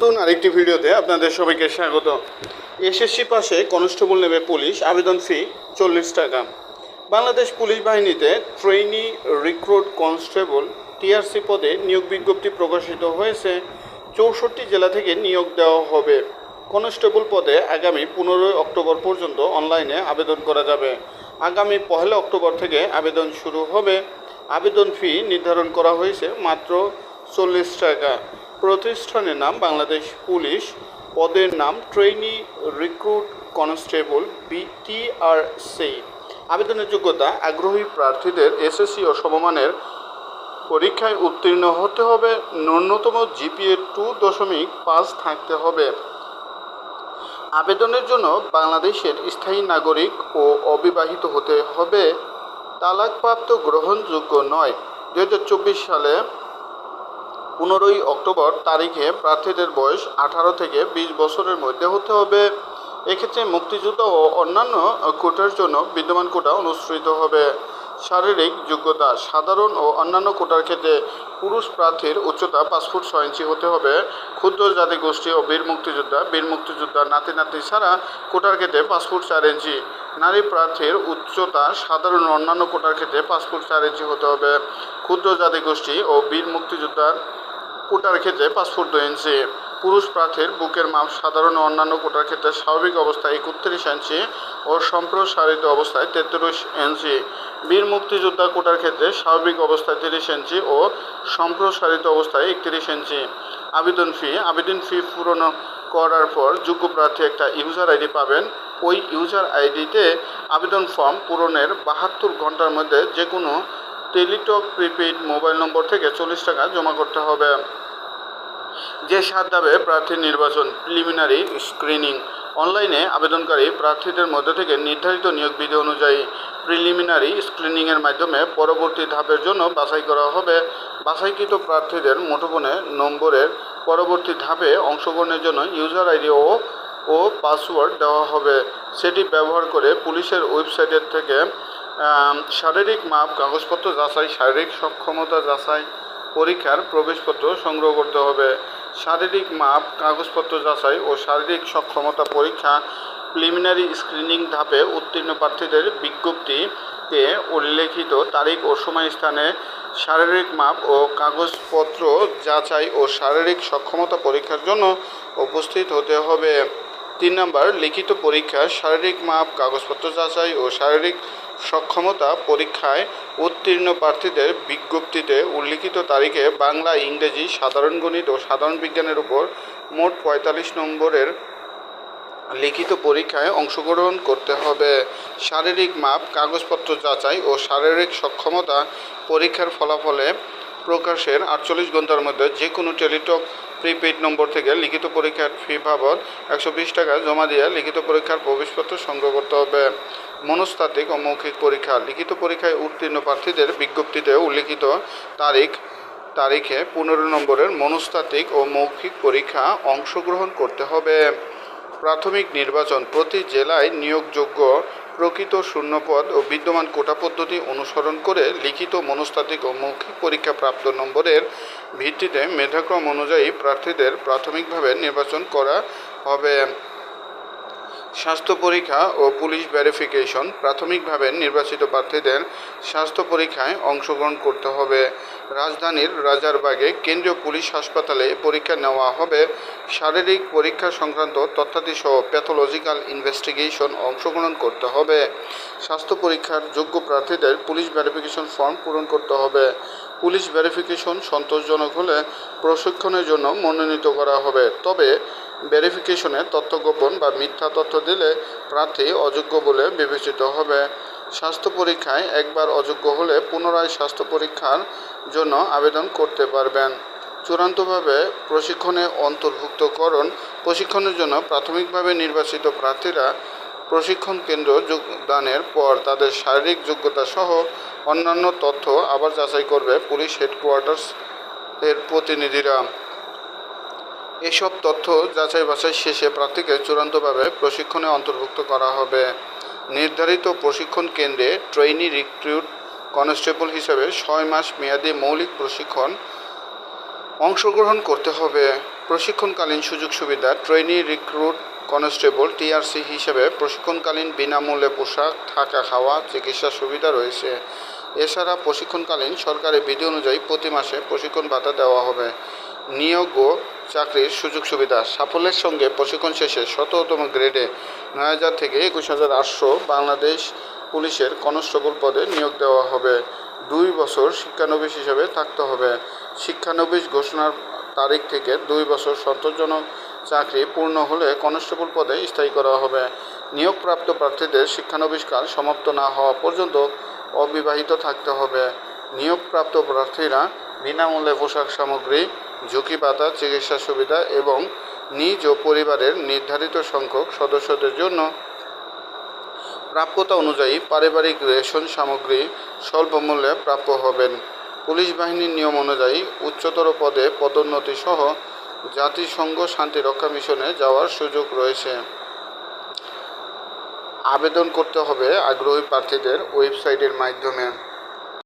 নতুন আরেকটি ভিডিওতে আপনাদের সবাইকে স্বাগত। এসএসসি পাশে কনস্টেবল নেবে পুলিশ, আবেদন ফি চল্লিশ টাকা। বাংলাদেশ পুলিশ বাহিনীতে ট্রেনি রিক্রুট কনস্টেবল টিআরসি পদে নিয়োগ বিজ্ঞপ্তি প্রকাশিত হয়েছে। চৌষট্টি জেলা থেকে নিয়োগ দেওয়া হবে। কনস্টেবল পদে আগামী পনেরোই অক্টোবর পর্যন্ত অনলাইনে আবেদন করা যাবে। আগামী পহেলা অক্টোবর থেকে আবেদন শুরু হবে। আবেদন ফি নির্ধারণ করা হয়েছে মাত্র চল্লিশ টাকা। প্রতিষ্ঠানের নাম বাংলাদেশ পুলিশ। পদের নাম ট্রেনি রিক্রুট কনস্টেবল বিটিআরসি আবেদনের যোগ্যতা, আগ্রহী প্রার্থীদের এসএসসি ও সমমানের পরীক্ষায় উত্তীর্ণ হতে হবে। ন্যূনতম জিপিএ টু দশমিক পাঁচ থাকতে হবে। আবেদনের জন্য বাংলাদেশের স্থায়ী নাগরিক ও অবিবাহিত হতে হবে। তালাকপ্রাপ্ত গ্রহণযোগ্য নয়। দু সালে পনেরোই অক্টোবর তারিখে প্রার্থীদের বয়স আঠারো থেকে বিশ বছরের মধ্যে হতে হবে। এক্ষেত্রে মুক্তিযুদ্ধ ও অন্যান্য কোটার জন্য বিদ্যমান কোটা অনুসৃত হবে। শারীরিক যোগ্যতা সাধারণ ও অন্যান্য কোটার ক্ষেত্রে পুরুষ প্রার্থীর উচ্চতা পাঁচ ফুট ছয় ইঞ্চি হতে হবে। ক্ষুদ্র জাতিগোষ্ঠী ও বীর মুক্তিযোদ্ধা বীর মুক্তিযোদ্ধা নাতি নাতি ছাড়া কোটার ক্ষেত্রে পাঁচ ফুট চার ইঞ্চি। নারী প্রার্থীর উচ্চতা সাধারণ অন্যান্য কোটার ক্ষেত্রে পাঁচ ফুট চার ইঞ্চি হতে হবে। ক্ষুদ্র জাতিগোষ্ঠী ও বীর মুক্তিযোদ্ধার কোটার ক্ষেত্রে পাঁচ ফুট ইঞ্চি পুরুষ প্রার্থীর বুকের মাপ সাধারণ অন্যান্য কোটার ক্ষেত্রে স্বাভাবিক অবস্থায় একত্রিশ ইঞ্চি ও সম্প্রসারিত অবস্থায় তেত্রিশ ইঞ্চি। বীর মুক্তিযোদ্ধা কোটার ক্ষেত্রে স্বাভাবিক অবস্থায় তিরিশ ইঞ্চি ও সম্প্রসারিত অবস্থায় একত্রিশ ইঞ্চি। আবেদন ফি আবেদন ফি পূরণ করার পর যোগ্য প্রার্থী একটা ইউজার আইডি পাবেন। ওই ইউজার আইডিতে আবেদন ফর্ম পূরণের বাহাত্তর ঘণ্টার মধ্যে যে কোনো টেলিটক প্রিপেইড মোবাইল নম্বর থেকে চল্লিশ টাকা জমা করতে হবে। যে সাত ধাপে প্রার্থীর নির্বাচন প্রিলিমিনারি স্ক্রিনিং। অনলাইনে আবেদনকারী প্রার্থীদের মধ্যে থেকে নির্ধারিত নিয়োগ বিধি অনুযায়ী প্রিলিমিনারি স্ক্রিনিংয়ের মাধ্যমে পরবর্তী ধাপের জন্য বাছাই করা হবে। বাছাইকৃত প্রার্থীদের মুঠোফোনে নম্বরের পরবর্তী ধাপে অংশগ্রহণের জন্য ইউজার আইডি ও ও পাসওয়ার্ড দেওয়া হবে। সেটি ব্যবহার করে পুলিশের ওয়েবসাইটের থেকে শারীরিক মাপ, কাগজপত্র যাচাই, শারীরিক সক্ষমতা যাচাই, পরীক্ষার প্রবেশপত্র সংগ্রহ করতে হবে। শারীরিক মাপ, কাগজপত্র যাচাই ও শারীরিক সক্ষমতা পরীক্ষা প্রিলিমিনারি স্ক্রিনিং ধাপে উত্তীর্ণ প্রার্থীদের বিজ্ঞপ্তিতে উল্লেখিত তারিখ ও সময় স্থানে শারীরিক মাপ ও কাগজপত্র যাচাই ও শারীরিক সক্ষমতা পরীক্ষার জন্য উপস্থিত হতে হবে। তিন নম্বর, লিখিত পরীক্ষা, শারীরিক মাপ, কাগজপত্র যাচাই ও শারীরিক সক্ষমতা পরীক্ষায় উত্তীর্ণ প্রার্থীদের বিজ্ঞপ্তিতে উল্লিখিত তারিখে বাংলা, ইংরেজি, সাধারণ গণিত ও সাধারণ বিজ্ঞানের উপর মোট পঁয়তাল্লিশ নম্বরের লিখিত পরীক্ষায় অংশগ্রহণ করতে হবে। শারীরিক মাপ, কাগজপত্র যাচাই ও শারীরিক সক্ষমতা পরীক্ষার ফলাফলে প্রকাশের আটচল্লিশ ঘণ্টার মধ্যে যে কোনো টেলিটক প্রিপেইড নম্বর থেকে লিখিত পরীক্ষার ফি বাবদ একশো বিশ টাকা জমা দিয়ে লিখিত পরীক্ষার প্রবেশপত্র সংগ্রহ করতে হবে। মনস্তাত্ত্বিক ও মৌখিক পরীক্ষা। লিখিত পরীক্ষায় উত্তীর্ণ প্রার্থীদের বিজ্ঞপ্তিতে উল্লিখিত তারিখ, তারিখে পনেরো নম্বরের মনস্তাত্ত্বিক ও মৌখিক পরীক্ষা অংশগ্রহণ করতে হবে। প্রাথমিক নির্বাচন প্রতি জেলায় নিয়োগযোগ্য প্রকৃত শূন্যপদ ও বিদ্যমান কোটা পদ্ধতি অনুসরণ করে লিখিত মনস্তাত্ত্বিক ও মৌখিক পরীক্ষা প্রাপ্ত নম্বরের ভিত্তিতে মেধাক্রম অনুযায়ী প্রার্থীদের প্রাথমিকভাবে নির্বাচন করা হবে। স্বাস্থ্য পরীক্ষা ও পুলিশ ভেরিফিকেশন প্রাথমিকভাবে নির্বাচিত প্রার্থীদের স্বাস্থ্য পরীক্ষায় অংশগ্রহণ করতে হবে। রাজধানীর রাজারবাগে কেন্দ্রীয় পুলিশ হাসপাতালে পরীক্ষা নেওয়া হবে। শারীরিক পরীক্ষা সংক্রান্ত তথ্যাদি সহ প্যাথোলজিক্যাল ইনভেস্টিগেশন অংশগ্রহণ করতে হবে। স্বাস্থ্য পরীক্ষার যোগ্য প্রার্থীদের পুলিশ ভেরিফিকেশন ফর্ম পূরণ করতে হবে। পুলিশ ভেরিফিকেশন সন্তোষজনক হলে প্রশিক্ষণের জন্য মনোনীত করা হবে। তবে ভেরিফিকেশনে তথ্য গোপন বা মিথ্যা তথ্য দিলে প্রার্থী অযোগ্য বলে বিবেচিত হবে। স্বাস্থ্য পরীক্ষায় একবার অযোগ্য হলে পুনরায় স্বাস্থ্য পরীক্ষার জন্য আবেদন করতে পারবেন। চূড়ান্তভাবে প্রশিক্ষণে অন্তর্ভুক্তকরণ, প্রশিক্ষণের জন্য প্রাথমিকভাবে নির্বাচিত প্রার্থীরা প্রশিক্ষণ কেন্দ্র যোগদানের পর তাদের শারীরিক যোগ্যতা সহ অন্যান্য তথ্য আবার যাচাই করবে পুলিশ হেডকোয়ার্টার্স এর প্রতিনিধিরা। এসব তথ্য যাচাই বাছাই শেষে প্রার্থীকে চূড়ান্তভাবে প্রশিক্ষণে অন্তর্ভুক্ত করা হবে। নির্ধারিত প্রশিক্ষণ কেন্দ্রে ট্রেনি রিক্রুট কনস্টেবল হিসেবে ছয় মাস মেয়াদী মৌলিক প্রশিক্ষণ অংশগ্রহণ করতে হবে। প্রশিক্ষণকালীন সুযোগ সুবিধা ট্রেনি রিক্রুট কনস্টেবল টিআরসি হিসেবে প্রশিক্ষণকালীন বিনামূল্যে পোশাক, থাকা খাওয়া, চিকিৎসা সুবিধা রয়েছে। এছাড়া প্রশিক্ষণকালীন সরকারি বিধি অনুযায়ী প্রতি মাসে প্রশিক্ষণ ভাতা দেওয়া হবে। নিয়োগ ও চাকরির সুযোগ সুবিধা। সাফল্যের সঙ্গে প্রশিক্ষণ শেষে শততম গ্রেডে নয় হাজার থেকে একুশ হাজার আটশো বাংলাদেশ পুলিশের কনস্টেবল পদে নিয়োগ দেওয়া হবে। দুই বছর শিক্ষানবিশ হিসেবে থাকতে হবে। শিক্ষানবিশ ঘোষণার তারিখ থেকে দুই বছর সন্তোষজনক চাকরি পূর্ণ হলে কনস্টেবল পদে স্থায়ী করা হবে। নিয়োগপ্রাপ্ত প্রার্থীদের শিক্ষানবিষ্কার সমাপ্ত না হওয়া পর্যন্ত অবিবাহিত থাকতে হবে। নিয়োগপ্রাপ্ত প্রার্থীরা বিনামূল্যে পোশাক সামগ্রী ঝুঁকি ভাতা চিকিৎসা সুবিধা এবং নিজ ও পরিবারের নির্ধারিত সংখ্যক সদস্যদের জন্য প্রাপ্যতা অনুযায়ী পারিবারিক রেশন সামগ্রী স্বল্প মূল্যে প্রাপ্য হবেন। পুলিশ বাহিনীর নিয়ম অনুযায়ী উচ্চতর পদে পদোন্নতি সহ জাতিসংঘ শান্তিরক্ষা মিশনে যাওয়ার সুযোগ রয়েছে। আবেদন করতে হবে আগ্রহী প্রার্থীদের ওয়েবসাইটের মাধ্যমে।